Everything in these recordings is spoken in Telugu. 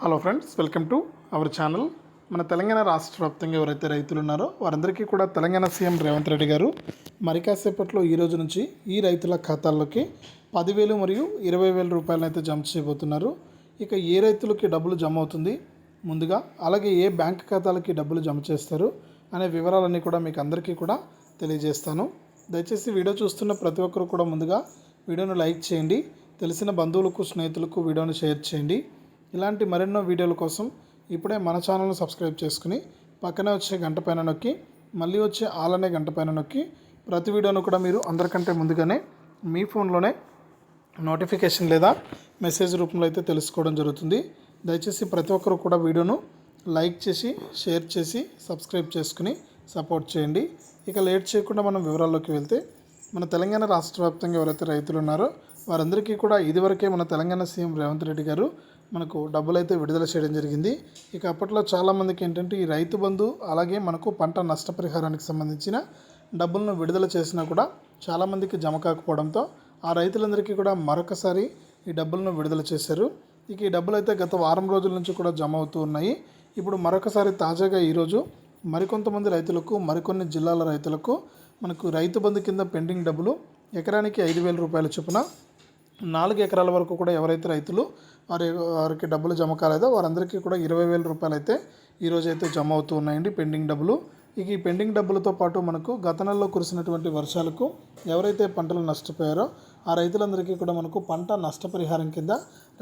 Hello friends welcome to our channel మన తెలంగాణ రాష్ట్ర వ్యాప్తంగా ఎవరైతే రైతులు ఉన్నారో వారందరికీ కూడా తెలంగాణ సీఎం రేవంత్ రెడ్డి గారు మరి కాసేపట్లో ఈ రోజు నుంచి ఈ రైతుల ఖాతాల్లోకి పదివేలు మరియు ఇరవై వేల రూపాయలను అయితే జమ చేయబోతున్నారు. ఇక ఏ రైతులకి డబ్బులు జమ అవుతుంది? ముందుగా అలాగే ఏ బ్యాంక్ ఖాతాలకి డబ్బులు జమ చేస్తారు? అనే వివరాలన్నీ కూడా మీకు అందరికీ కూడా తెలియజేస్తాను. దయచేసి వీడియో చూస్తున్న ప్రతి ఒక్కరు కూడా ముందుగా వీడియోను లైక్ చేయండి. తెలిసిన బంధువులకు స్నేహితులకు వీడియోను షేర్ చేయండి. ఇలాంటి మరెన్నో వీడియోల కోసం ఇప్పుడే మన ఛానల్ను సబ్స్క్రైబ్ చేసుకుని పక్కనే వచ్చే గంట పైన నొక్కి మళ్ళీ వచ్చే ఆల్ అనే గంట పైన నొక్కి ప్రతి వీడియోను కూడా మీరు అందరికంటే ముందుగానే మీ ఫోన్లోనే నోటిఫికేషన్ లేదా మెసేజ్ రూపంలో అయితే తెలుసుకోవడం జరుగుతుంది. దయచేసి ప్రతి ఒక్కరు కూడా వీడియోను లైక్ చేసి షేర్ చేసి సబ్స్క్రైబ్ చేసుకుని సపోర్ట్ చేయండి. ఇక లేట్ చేయకుండా మనం వివరాల్లోకి వెళ్తే మన తెలంగాణ రాష్ట్ర వ్యాప్తంగా ఎవరైతే రైతులు ఉన్నారో వారందరికీ కూడా ఇదివరకే మన తెలంగాణ సీఎం రేవంత్ రెడ్డి గారు మనకు డబ్బులు అయితే విడుదల చేయడం జరిగింది. ఇక అప్పట్లో చాలామందికి ఏంటంటే ఈ రైతు బంధు అలాగే మనకు పంట నష్టపరిహారానికి సంబంధించిన డబ్బులను విడుదల చేసినా కూడా చాలామందికి జమ కాకపోవడంతో ఆ రైతులందరికీ కూడా మరొకసారి ఈ డబ్బులను విడుదల చేశారు. ఇక ఈ డబ్బులు అయితే గత వారం రోజుల నుంచి కూడా జమ అవుతూ ఉన్నాయి. ఇప్పుడు మరొకసారి తాజాగా ఈరోజు మరికొంతమంది రైతులకు మరికొన్ని జిల్లాల రైతులకు మనకు రైతు బంధు కింద పెండింగ్ డబ్బులు ఎకరానికి ఐదు వేల రూపాయల చొప్పున నాలుగు ఎకరాల వరకు కూడా ఎవరైతే రైతులు వారి వారికి డబ్బులు జమ కాలేదో వారందరికీ కూడా ఇరవై వేల రూపాయలు అయితే ఈరోజు అయితే జమ అవుతూ ఉన్నాయండి పెండింగ్ డబ్బులు. ఇక ఈ పెండింగ్ డబ్బులతో పాటు మనకు గత నెలలో కురిసినటువంటి వర్షాలకు ఎవరైతే పంటలు నష్టపోయారో ఆ రైతులందరికీ కూడా మనకు పంట నష్టపరిహారం కింద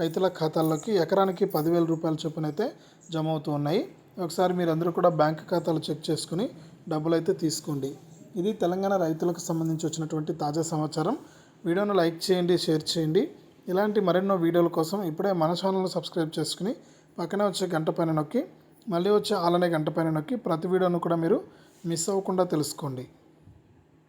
రైతుల ఖాతాల్లోకి ఎకరానికి పదివేల రూపాయల చొప్పున అయితే జమ అవుతూ ఉన్నాయి. ఒకసారి మీరందరూ కూడా బ్యాంక్ ఖాతాలు చెక్ చేసుకుని డబ్బులు అయితే తీసుకోండి. ఇది తెలంగాణ రైతులకు సంబంధించి వచ్చినటువంటి తాజా సమాచారం. వీడియోను లైక్ చేయండి షేర్ చేయండి. ఇలాంటి మరెన్నో వీడియోల కోసం ఇప్పుడే మన ఛానల్ను సబ్స్క్రైబ్ చేసుకుని పక్కనే వచ్చే గంట పైన నొక్కి మళ్ళీ వచ్చే ఆలనే గంట పైన నొక్కి ప్రతి వీడియోను కూడా మీరు మిస్ అవ్వకుండా తెలుసుకోండి.